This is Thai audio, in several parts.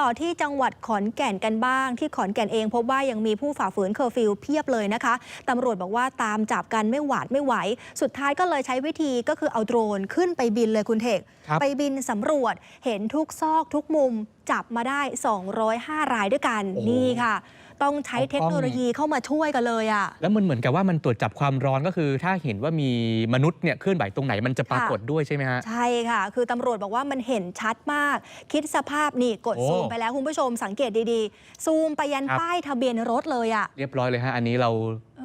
ต่อที่จังหวัดขอนแก่นกันบ้าง ที่ขอนแก่นเองพบว่ายังมีผู้ฝ่าฝืนเคอร์ฟิวเพียบเลยนะคะตำรวจบอกว่าตามจับกันไม่หวาดไม่ไหว สุดท้ายก็เลยใช้วิธีก็คือเอาโดรนขึ้นไปบินเลยคุณเทกครับไปบินสำรวจเห็นทุกซอกทุกมุมจับมาได้ 205 รายด้วยกันโอ้โห นี่ค่ะ ต้องใช้เอากล้องเทคโนโลยีเข้ามาช่วยกันเลยอะ แล้วมันเหมือนกับว่ามันตรวจจับความร้อนก็คือ ถ้าเห็นว่ามีมนุษย์เนี่ยเคลื่อนไหวตรงไหนมันจะปรากฏด้วยใช่ไหมฮะ ใช่ค่ะ คือตำรวจบอกว่ามันเห็นชัดมาก คิดสภาพนี่กดโอ้ซูมไปแล้วคุณผู้ชมสังเกตดีๆ ซูมไปยันครับ ป้ายทะเบียนรถเลยอะ เรียบร้อยเลยฮะอันนี้เรา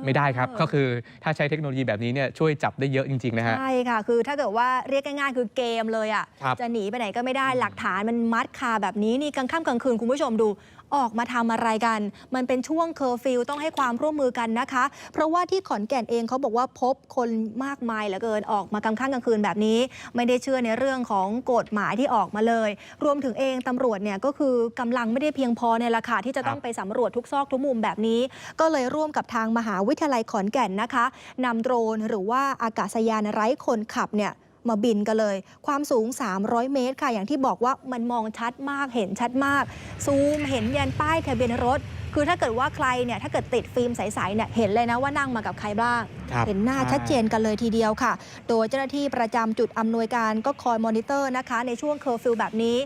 ไม่ได้ครับเออก็คือถ้าใช้เทคโนโลยีแบบนี้เนี่ยช่วยจับได้เยอะจริงๆนะฮะ ใช่ค่ะ คือถ้าเกิดว่าเรียกง่ายๆคือเกมเลยอะ ครับ จะหนีไปไหนก็ไม่ได้ หลักฐานมันมัดคาแบบนี้นี่กลางค่ำกลางคืนคุณผู้ชมดู ออกมาทำอะไรกัน มันเป็นช่วงเคอร์ฟิวต้องให้ความร่วมมือกันนะคะ เพราะว่าที่ขอนแก่นเองเขาบอกว่าพบคนมากมายเหลือเกินออกมากลางค่ำกลางคืนแบบนี้ ไม่ได้เชื่อในเรื่องของกฎหมายที่ออกมาเลย รวมถึงเองตำรวจเนี่ยก็คือกำลังไม่ได้เพียงพอในราคาที่จะต้องครับไปสำรวจทุกซอกทุกมุมแบบนี้ ก็เลยร่วมกับทางมหาวิทยาลัยขอนแก่นนะคะนำโดรนหรือว่าอากาศยานไร้คนขับเนี่ย มาบินกันเลย ความสูง 300 เมตรค่ะ อย่างที่บอกว่ามันมองชัดมากเห็นชัดมาก ซูมเห็นยันป้ายทะเบียนรถ คือถ้าเกิดว่าใครเนี่ยถ้าเกิดติดฟิล์มใสๆเนี่ยเห็นเลยนะว่านั่งมากับใครบ้างครับเห็นหน้าชัดเจนกันเลยทีเดียวค่ะ โดยเจ้าหน้าที่ประจำจุดอำนวยการก็คอยมอนิเตอร์นะคะ ในช่วงเคอร์ฟิวแบบนี้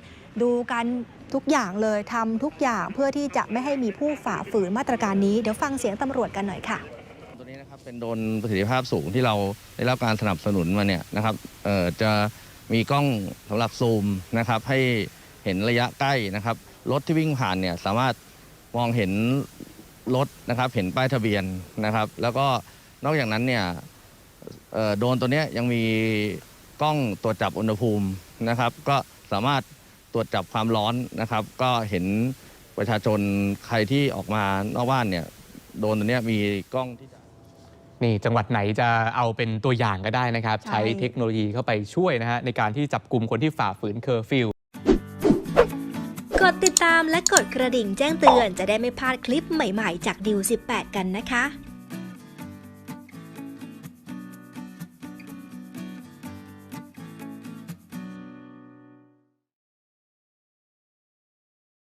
ดูกันทุกอย่างเลยทำทุกอย่างเพื่อที่จะไม่ให้มีผู้ฝ่าฝืนมาตรการนี้ เดี๋ยวฟังเสียงตำรวจกันหน่อยค่ะตัวนี้นะ ครับเป็นโดรนประสิทธิภาพสูงที่เราได้รับการสนับสนุนมาเนี่ยนะครับจะมีกล้องสำหรับซูมนะครับให้เห็นระยะใกล้นะครับรถที่วิ่งผ่านเนี่ยสามารถมองเห็นรถนะครับเห็นป้ายทะเบียนนะครับ แล้วก็นอกจากนั้นเนี่ยโดรนตัวนี้ยังมีกล้องตรวจจับอุณหภูมินะครับ ก็สามารถตรวจจับความร้อนนะครับ ก็เห็นประชาชนใครที่ออกมานอกบ้านเนี่ยโดรนตัวนี้มีกล้องที่ นี่จังหวัดไหนจะเอาเป็นตัวอย่างก็ได้นะครับใช่ใช้เทคโนโลยีเข้าไปช่วยนะฮะในการที่จับกลุ่มคนที่ฝ่าฝืนเคอร์ฟิวกดติดตามและกดกระดิ่งแจ้งเตือนจะได้ไม่พลาดคลิปใหม่ๆ จากดิว18 กันนะคะ